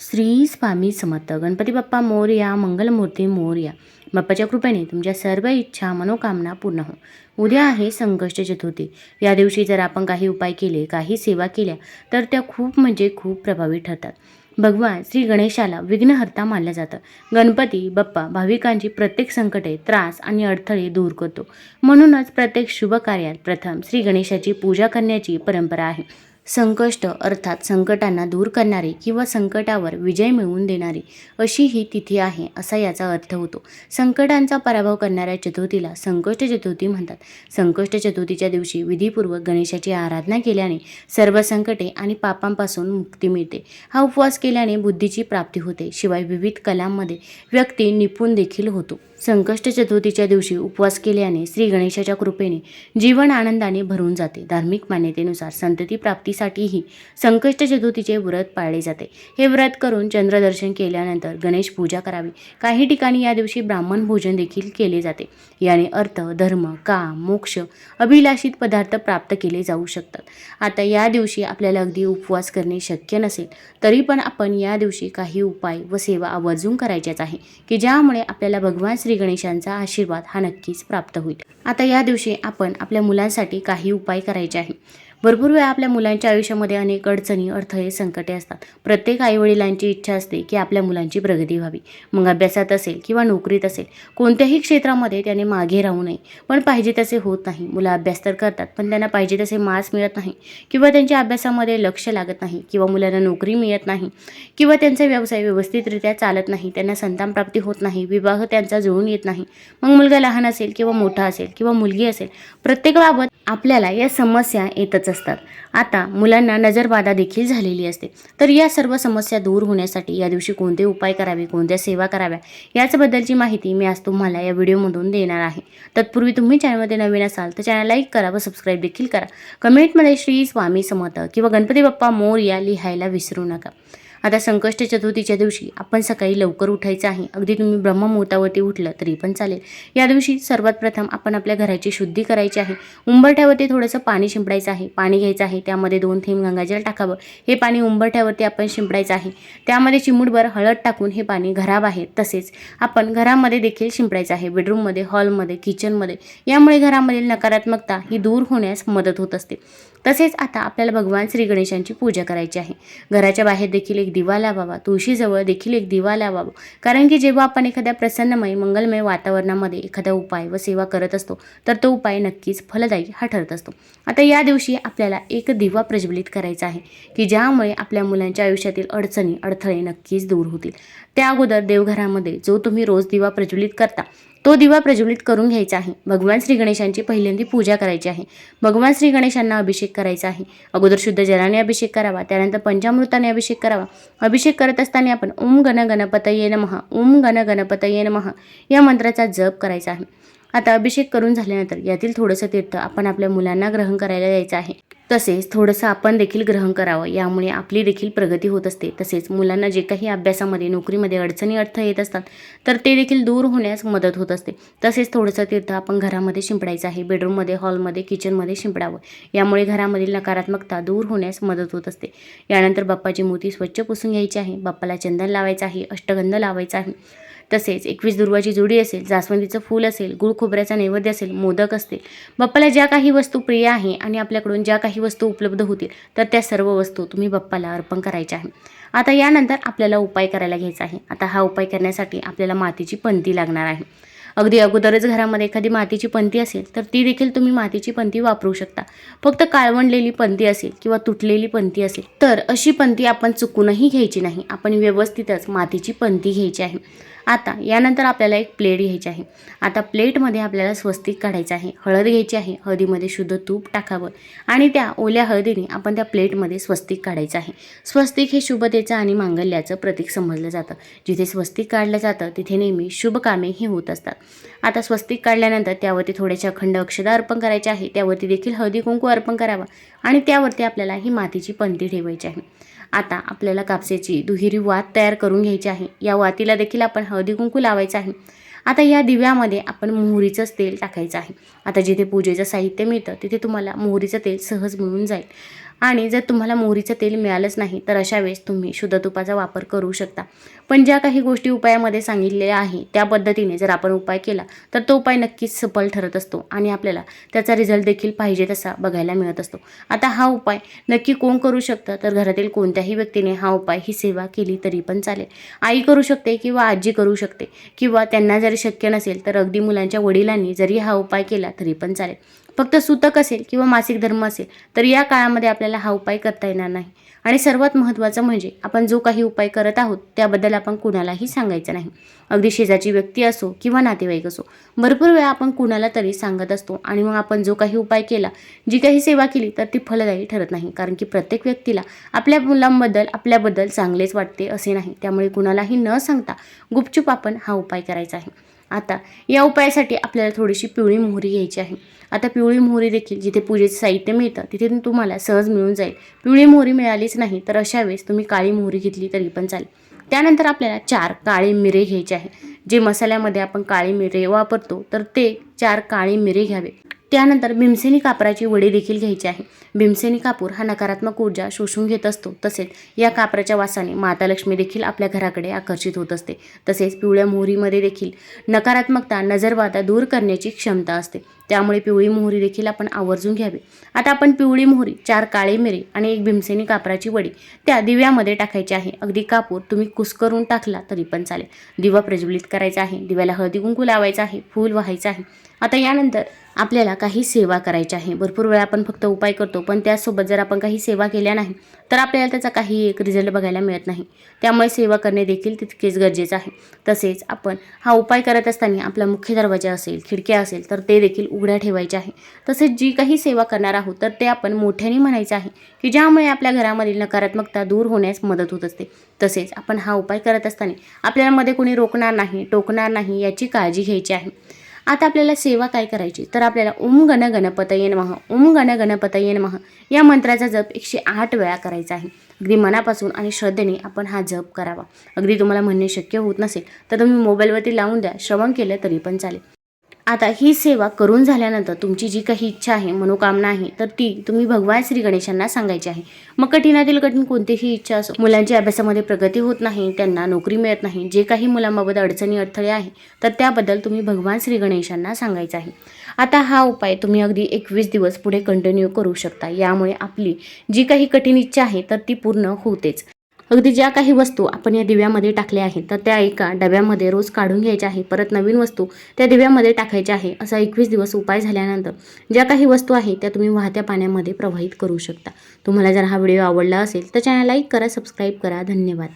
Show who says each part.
Speaker 1: श्री स्वामी समर्थ. गणपती बाप्पा मोर्या मंगलमूर्ती मोर्या बाप्पाच्या कृपेने तुमच्या सर्व इच्छा मनोकामना पूर्ण हो. उद्या आहे संकष्ट चतुर्थी. या दिवशी जर आपण काही उपाय केले काही सेवा केल्या तर त्या खूप म्हणजे खूप प्रभावी ठरतात. भगवान श्री गणेशाला विघ्नहर्ता मानलं जातं. गणपती बाप्पा भाविकांची प्रत्येक संकटे त्रास आणि अडथळे दूर करतो. म्हणूनच प्रत्येक शुभ कार्यात प्रथम श्री गणेशाची पूजा करण्याची परंपरा आहे. संकष्ट अर्थात संकटांना दूर करणारी किंवा संकटावर विजय मिळवून देणारी अशी ही तिथी आहे असा याचा अर्थ होतो. संकटांचा पराभव करणाऱ्या चतुर्थीला संकष्ट चतुर्थी म्हणतात. संकष्ट चतुर्थीच्या दिवशी विधीपूर्वक गणेशाची आराधना केल्याने सर्व संकटे आणि पापांपासून मुक्ती मिळते. हा उपवास केल्याने बुद्धीची प्राप्ती होते. शिवाय विविध कलांमध्ये व्यक्ती निपुण देखील होतो. संकष्ट चतुर्थीच्या दिवशी उपवास केल्याने श्री गणेशाच्या कृपेने जीवन आनंदाने भरून जाते. धार्मिक मान्यतेनुसार संतती प्राप्ती प्राप्तीसाठीही संकष्ट चतुर्थीचे व्रत पाळले जाते. हे व्रत करून चंद्रदर्शन केल्यानंतर गणेश पूजा करावी. काही ठिकाणी या दिवशी ब्राह्मण भोजन देखील केले जाते. याने अर्थ धर्म काम मोक्ष अभिलाषित पदार्थ प्राप्त केले जाऊ शकतात. आता या दिवशी आपल्याला अगदी उपवास करणे शक्य नसेल तरी पण आपण या दिवशी काही उपाय व सेवा आवर्जून करायच्याच आहे की ज्यामुळे आपल्याला भगवान श्री गणेशांचा आशीर्वाद हा नक्कीच प्राप्त होईल. आता या दिवशी आपण आपल्या मुलांसाठी काही उपाय करायचे आहे. भरपूर वेळा आपल्या मुलांच्या आयुष्यामध्ये अनेक अडचणी अडथळे संकटे असतात. प्रत्येक आईवडिलांची इच्छा असते की आपल्या मुलांची प्रगती व्हावी. मग अभ्यासात असेल किंवा नोकरीत असेल कोणत्याही क्षेत्रामध्ये त्याने मागे राहू नये. पण पाहिजे तसे होत नाही. मुलं अभ्यास तर करतात पण त्यांना पाहिजे तसे मार्क्स मिळत नाही. किंवा त्यांच्या अभ्यासामध्ये लक्ष लागत नाही. किंवा मुलांना नोकरी मिळत नाही. किंवा त्यांचा व्यवसाय व्यवस्थितरित्या चालत नाही. त्यांना संतानप्राप्ती होत नाही. विवाह त्यांचा जुळून येत नाही. मग मुलगा लहान असेल किंवा मोठा असेल किंवा मुलगी असेल प्रत्येकाबाबत आपल्याला या समस्या येतच असतात. आता मुलांना नजरबाधा देखील झालेली असते. तर या सर्व समस्या दूर होण्यासाठी या दिवशी कोणते उपाय करावे कोणत्या सेवा कराव्या याचबद्दलची माहिती मी आज तुम्हाला या व्हिडिओमधून देणार आहे. तत्पूर्वी तुम्ही चॅनलमध्ये नवीन असाल तर चॅनल लाईक करा व सबस्क्राईब देखील करा. कमेंटमध्ये श्री स्वामी समर्थ किंवा गणपती बाप्पा मोर या लिहायला विसरू नका. आता संकष्ट चतुर्थीच्या दिवशी आपण सकाळी लवकर उठायचं आहे. अगदी तुम्ही ब्रह्ममुहूर्तावरती उठलं तरी पण चालेल. या दिवशी सर्वात प्रथम आपण आपल्या घराची शुद्धी करायची आहे. उंबरठ्यावरती थोडंसं पाणी शिंपडायचं आहे. पाणी घ्यायचं आहे. त्यामध्ये दोन थेंब गंगाजल टाकावं. हे पाणी उंबरठ्यावरती आपण शिंपडायचं आहे. त्यामध्ये चिमूटभर हळद टाकून हे पाणी घराबाहेर तसेच आपण घरामध्ये देखील शिंपडायचं आहे. बेडरूममध्ये हॉलमध्ये किचनमध्ये. यामुळे घरामधील नकारात्मकता ही दूर होण्यास मदत होत असते. तसेच आता आपल्याला भगवान श्री गणेशांची पूजा करायची आहे. घराच्या बाहेर देखील एक दिवा लावावा तुळशीजवळ देखील एक दिवा लावावा. कारण की जेव्हा आपण एखाद्या प्रसन्नमय मंगलमय वातावरणामध्ये एखादा उपाय व सेवा करत असतो तर तो उपाय नक्कीच फलदायी हा ठरत असतो. आता या दिवशी आपल्याला एक दिवा प्रज्वलित करायचा आहे की ज्यामुळे आपल्या मुलांच्या आयुष्यातील अडचणी अडथळे नक्कीच दूर होतील. त्या अगोदर देवघरामध्ये जो तुम्ही रोज दिवा प्रज्वलित करता तो दिवा प्रज्वलित करून घ्यायचा आहे. भगवान श्री गणेशांची पहिल्यांदी पूजा करायची आहे. भगवान श्री गणेशांना अभिषेक करायचा आहे. अगोदर शुद्ध जलाने अभिषेक करावा त्यानंतर पंचामृताने अभिषेक करावा. अभिषेक करत असताना आपण ओम गण गणपतये नमः ओम गण गणपतये नमः या मंत्राचा जप करायचा आहे. आता अभिषेक करून झाल्यानंतर यातील थोडंसं तीर्थ आपण आपल्या मुलांना ग्रहण करायला द्यायचं आहे. तसेच थोडंसं आपण देखील ग्रहण करावं. यामुळे आपली देखील प्रगती होत असते. तसेच मुलांना जे काही अभ्यासामध्ये नोकरीमध्ये अडचणी अर्थ येत असतात तर ते देखील दूर होण्यास मदत होत असते. तसेच थोडंसं तीर्थ आपण घरामध्ये शिंपडायचं आहे. बेडरूममध्ये हॉलमध्ये किचनमध्ये शिंपडावं. यामुळे घरामधील नकारात्मकता दूर होण्यास मदत होत असते. यानंतर बाप्पाची मूर्ती स्वच्छ पुसून घ्यायची आहे. बाप्पाला चंदन लावायचं आहे. अष्टगंध लावायचा आहे. तसेच एकवीस दुर्वाची जोडी असेल जास्वंदीचं फूल असेल गुळ खोबऱ्याचा नैवेद्य असेल मोदक असतील. बाप्पाला ज्या काही वस्तू प्रिय आहे आणि आपल्याकडून ज्या काही वस्तू उपलब्ध होतील तर त्या सर्व वस्तू तुम्ही बाप्पाला अर्पण करायच्या आहे आता यानंतर आपल्याला उपाय करायला घ्यायचा आहे. आता हा उपाय करण्यासाठी आपल्याला मातीची पंती लागणार आहे. अगदी अगोदरच घरामध्ये एखादी मातीची पंती असेल तर ती देखील तुम्ही मातीची पंती वापरू शकता. फक्त काळवंडलेली पंती असेल किंवा तुटलेली पंती असेल तर अशी पंती आपण चुकूनही घ्यायची नाही. आपण व्यवस्थितच मातीची पंती घ्यायची आहे. आता यानंतर आपल्याला एक प्लेट घ्यायची आहे. आता प्लेटमध्ये आपल्याला स्वस्तिक काढायचं आहे. हळद घ्यायची आहे. हळदीमध्ये शुद्ध तूप टाकावं. आणि त्या ओल्या हळदीने आपण त्या प्लेटमध्ये स्वस्तिक काढायचं आहे. स्वस्तिक हे शुभतेचं आणि मांगल्याचं प्रतीक समजलं जातं. जिथे स्वस्तिक काढलं जातं तिथे नेहमी शुभ कामे ही होत असतात. आता स्वस्तिक काढल्यानंतर त्यावरती थोड्याशा अखंड अक्षदा अर्पण करायचे आहे त्यावरती देखील हळदी कुंकू अर्पण करावा. आणि त्यावरती आपल्याला ही मातीची पंती ठेवायची आहे. आता आपल्याला कापसाची दुहेरी वात तयार करून घ्यायची आहे. या वातीला देखील आपण हळदी कुंकू लावायचं आहे. आता या दिव्यामध्ये आपण मोहरीचंच तेल टाकायचं आहे. आता जिथे पूजेचं साहित्य मिळतं तिथे तुम्हाला मोहरीचं तेल सहज मिळून जाईल. आणि जर तुम्हाला मोहरीचं तेल मिळालंच नाही तर अशा वेळेस तुम्ही शुद्ध तुपाचा वापर करू शकता. पण ज्या काही गोष्टी उपायामध्ये सांगितलेल्या आहे त्या पद्धतीने जर आपण उपाय केला तर तो उपाय नक्कीच सफल ठरत असतो आणि आपल्याला त्याचा रिझल्ट देखील पाहिजे तसा बघायला मिळत असतो. आता हा उपाय नक्की कोण करू शकतं? तर घरातील कोणत्याही व्यक्तीने हा उपाय ही सेवा केली तरी पण चालेल. आई करू शकते किंवा आजी करू शकते किंवा त्यांना जरी शक्य नसेल तर अगदी मुलांच्या वडिलांनी जरी हा उपाय केला तरी पण चालेल. फक्त सूतक असेल किंवा मासिक धर्म असेल तर या काळामध्ये आपल्याला हा उपाय करता येणार नाही. आणि सर्वात महत्त्वाचं म्हणजे आपण जो काही उपाय करत आहोत त्याबद्दल आपण कुणालाही सांगायचं नाही. अगदी शेजारची व्यक्ती असो किंवा नातेवाईक असो भरपूर वेळा आपण कुणाला तरी सांगत असतो आणि मग आपण जो काही उपाय केला जी काही सेवा केली तर ती फलदायी ठरत नाही. कारण की प्रत्येक व्यक्तीला आपल्या मुलांबद्दल आपल्याबद्दल चांगलेच वाटते असे नाही. त्यामुळे कुणालाही न सांगता गुपचूप आपण हा उपाय करायचा आहे. आता या उपायासाठी आपल्याला थोडीशी पिवळी मोहरी घ्यायची आहे. आता पिवळी मोहरी देखील जिथे पूजेचं साहित्य मिळतं तिथे तुम्हाला सहज मिळून जाईल. पिवळी मोहरी मिळालीच नाही तर अशा वेळेस तुम्ही काळी मोहरी घेतली तरी पण चालेल. त्यानंतर आपल्याला चार काळे मिरे घ्यायचे आहे. जे मसाल्यामध्ये आपण काळे मिरे वापरतो तर ते चार काळे मिरे घ्यावे. त्यानंतर भीमसेनी कापराची वडी देखील घ्यायची आहे. भीमसेनी कापूर हा नकारात्मक ऊर्जा शोषून घेत असतो. तसेच या कापराच्या वासाने माता लक्ष्मी देखील आपल्या घराकडे आकर्षित होत असते. तसेच पिवळ्या मोहरीमध्ये देखील नकारात्मकता नजरबाधा दूर करण्याची क्षमता असते. त्यामुळे पिवळी मोहरी देखील आपण आवर्जून घ्यावी. आता आपण पिवळी मोहरी चार काळे मिरे आणि एक भीमसेनी कापराची वडी त्या दिव्यामध्ये टाकायची आहे. अगदी कापूर तुम्ही कुस्करून टाकला तरी पण चालेल. दिवा प्रज्वलित करायचा आहे. दिव्याला हळदी कुंकू लावायचा आहे. फूल व्हायचं आहे. आता यानंतर आपल्याला काही सेवा करायची आहे. भरपूर वेळा आपण फक्त उपाय करतो पण त्यासोबत जर आपण काही सेवा केल्या नाही तर आपल्याला त्याचा काही एक रिझल्ट बघायला मिळत नाही. त्यामुळे सेवा करणे देखील तितकेच गरजेचं आहे. तसेच आपण हा उपाय करत असताना आपला मुख्य दरवाजा असेल खिडक्या असेल तर ते देखील उघड्या ठेवायचे आहे. तसेच जी काही सेवा करणार आहोत तर ते आपण मोठ्याने म्हणायचं आहे की ज्यामुळे आपल्या घरामधील नकारात्मकता दूर होण्यास मदत होत असते. तसेच आपण हा उपाय करत असताना आपल्याला मध्ये कोणी रोखणार नाही टोकणार नाही याची काळजी घ्यायची आहे. आता आपल्याला सेवा काय करायची? तर आपल्याला ओम गण गणपतये महा ओम गण गणपतये महा या मंत्राचा जप एकशे आठ वेळा करायचा आहे. अगदी मनापासून आणि श्रद्धेने आपण हा जप करावा. अगदी तुम्हाला म्हणणे शक्य होत नसेल तर तुम्ही मोबाईलवरती लावून द्या. श्रवण केलं तरी पण चालेल. आता ही सेवा करून झाल्यानंतर तुमची जी काही इच्छा आहे मनोकामना आहे तर ती तुम्ही भगवान श्री गणेशांना सांगायची आहे. मग कठीणातील कठीण कोणतीही इच्छा असो मुलांची अभ्यासामध्ये प्रगती होत नाही त्यांना नोकरी मिळत नाही जे काही मुलांबाबत अडचणी अडथळे आहे तर त्याबद्दल तुम्ही भगवान श्री गणेशांना सांगायचं आहे. आता हा उपाय तुम्ही अगदी एकवीस दिवस पुढे कंटिन्यू करू शकता. यामुळे आपली जी काही कठीण इच्छा आहे तर ती पूर्ण होतेच. अगदी ज्या काही वस्तू आपण या दिव्यामध्ये टाकल्या आहेत तर त्या एका डब्यामध्ये रोज काढून घ्यायच्या आहे. परत नवीन वस्तू त्या दिव्यामध्ये टाकायच्या आहे असा एकवीस दिवस उपाय झाल्यानंतर ज्या काही वस्तू आहेत त्या तुम्ही वाहत्या पाण्यामध्ये प्रवाहित करू शकता. तुम्हाला जर हा व्हिडिओ आवडला असेल तर चॅनल लाईक करा सबस्क्राईब करा. धन्यवाद.